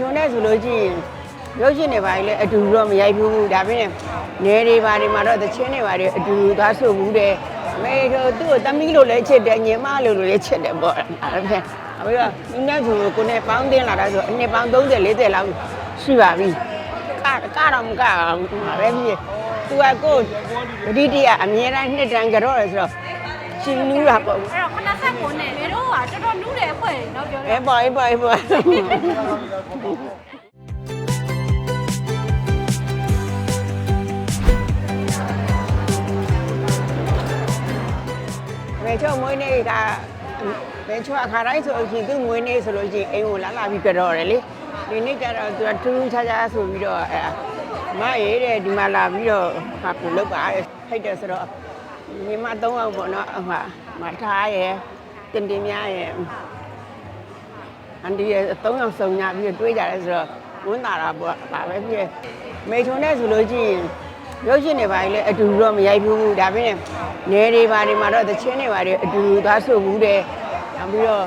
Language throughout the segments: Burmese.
ထုံနဲ့ဆိုလို့ရှိရင်ရုပ်ရှင်တွေပါလေအတူတူတော့မရိုက်ဘူးဒါပြင်နေတွေပါတွေမှာတော့သချင်းတွေပါတွေအတူတူသွားဆိုဘူးတယ်မေတို့သူ့ကိုတမီးလို့လည်းချစ်တယ်ညီမလို့လည်းချစ်တယ်ပေါ့အဲ့ဒါဖြင့်အခုတော့ဒီနေ့ဆိုကိုနဲ့ပေါင်းတင်လာတာဆိုအနှစ်ပေါင်း30 40လောက်ရှိပါပြီကကတော့မကအောင်ပါပဲမြည်သူကကိုပတိတရအမြဲတမ်းနှစ်တန်ကြတော့ရဆိုတော့ ချင်းနူးတာပေါ့အဲ့တော့89နဲ့လေတို့ကတော်တော်နူးတယ်အဖွဲ့နော်ပြောရအဲပါပါပါဘယ်ချောမွေးနေ့ကဘယ်ချောအခါတိုင်းဆိုရင်သူ့မွေးနေ့ဆိုလို့ရှိရင်အိမ်ကိုလာလာပြီးကြတော့တယ်လေဒီနေ့ကျတော့သူကထူးထူးခြားခြားဆိုပြီးတော့အဲမရေးတဲ့ဒီမှာလာပြီးတော့ဟာကိုလောက်ပါအဲ့ဟိတ်တယ်ဆိုတော့ ညီမ၃ယောက်ပေါ့နော်အမမထားရယ်တင်တင်များရယ်အန်ဒီရဲ့အသုံးအောင်စုံညာပြီးတော့တွေးကြတယ်ဆိုတော့ဝန်တာတာပေါ့ဒါပဲဖြစ်မေထုံနဲ့ဆိုလို့ရှိရင်ရုပ်ရှင်တွေပါလေအတူတူတော့မရိုက်ဘူးဒါပြင်နေတွေပါတွေမှာတော့သချင်းတွေပါတွေအတူတူသွားဆိုဘူးတယ်နောက်ပြီးတော့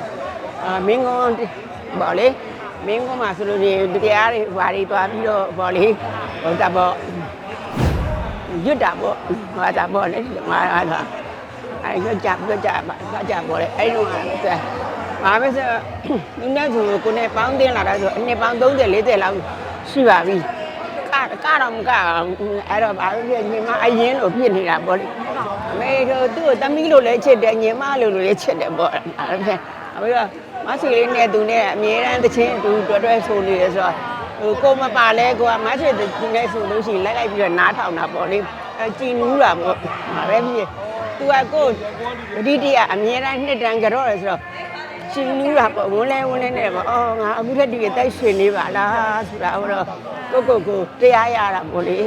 အာမင်းကုန်းပေါ့လေမင်းကုန်းမှာဆိုလို့ရှိရင်တရားတွေပါတွေသွားပြီးတော့ပေါ့လေဟိုတာပေါ့ ရွတ်တာပေါ့ဟောတာပေါ့လေငါဟာတာအဲရွတ်ကြရွတ်ကြပါကြပေါ့လေအဲ့တော့ဘာပဲဆိုဒီနေ့ဆိုကိုနဲ့ပေါင်းတင်လာတာဆိုအနှစ်ပေါင်း30 40လောက်ရှိပါပြီကကတော့မကအောင်အဲ့တော့ဘာဖြစ်ညီမအရင်လို့ဖြစ်နေတာပေါ့လေအမေတို့သူ့ကိုတမီးလို့လည်းချစ်တယ်ညီမလို့လည်းချစ်တယ်ပေါ့အဲ့ဒါဖြင့်အခုတော့မဆီလေးနဲ့သူနဲ့အမြဲတမ်းတချင်းအတူတွဲတွဲဆိုနေရဆိုတော့ ဟိုကိုမပါလဲကိုကမတ်ချေတင်လဲဆိုလို့ရှိရင်လိုက်လိုက်ပြီးတော့နားထောင်တာပေါ့လေအဲကြည်နူးတာပေါ့ဒါပဲဖြစ် तू ကကိုပတိတိကအမြဲတမ်းနှစ်တန်းကြော့ရဆိုတော့ကြည်နူးတာပေါ့ဝန်းလဲဝန်းလဲနဲ့ပေါ့အော်ငါအခုထက်ဒီတိုက်ရှင်နေပါလားဆိုတာဟိုတော့ကိုကိုကိုတရားရတာပေါ့လေ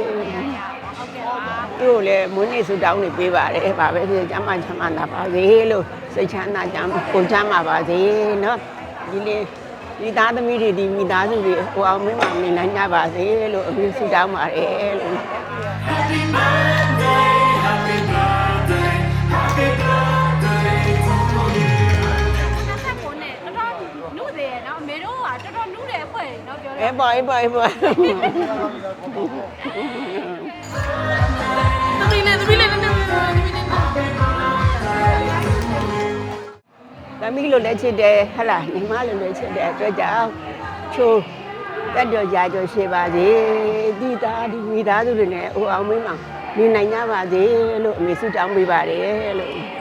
သူ့ကိုလည်းမွေးနေ့ဆုတောင်းနေပေးပါတယ်။ဘာပဲဖြစ်ကျမ်းမာချမ်းသာပါစေလို့စိတ်ချမ်းသာကြမ်းကိုချမ်းသာပါစေနော်။ဒီလေး မိသားသမီးတွေဒီမိသားစုတွေဟိုအောင်မင်းမနေနိုင်ကြပါစေလို့အမျိုးဆုတောင်းပါတယ်လို့ Happy birthday happy birthday happy birthday to you ဆက်ဖို့နဲ့တော်တော်နုတယ်နော်အမေတို့ကတော်တော်နုတယ်အဖွဲ့နော်ပြောရဲ အေးပါအေးပါအေးပါ သမီးလိုလည်းချစ်တယ်ဟဟလားညီမလိုလည်းချစ်တယ်အတွက်ကြောင့်ချိုးတက်တော်ကြာကျော်ရှိပါစေဒီသားဒီမိသားစုတွေနဲ့ဟိုအောင်မင်းမနေနိုင်ကြပါစေလို့အမေဆုတောင်းပေးပါတယ်လို့ကျေး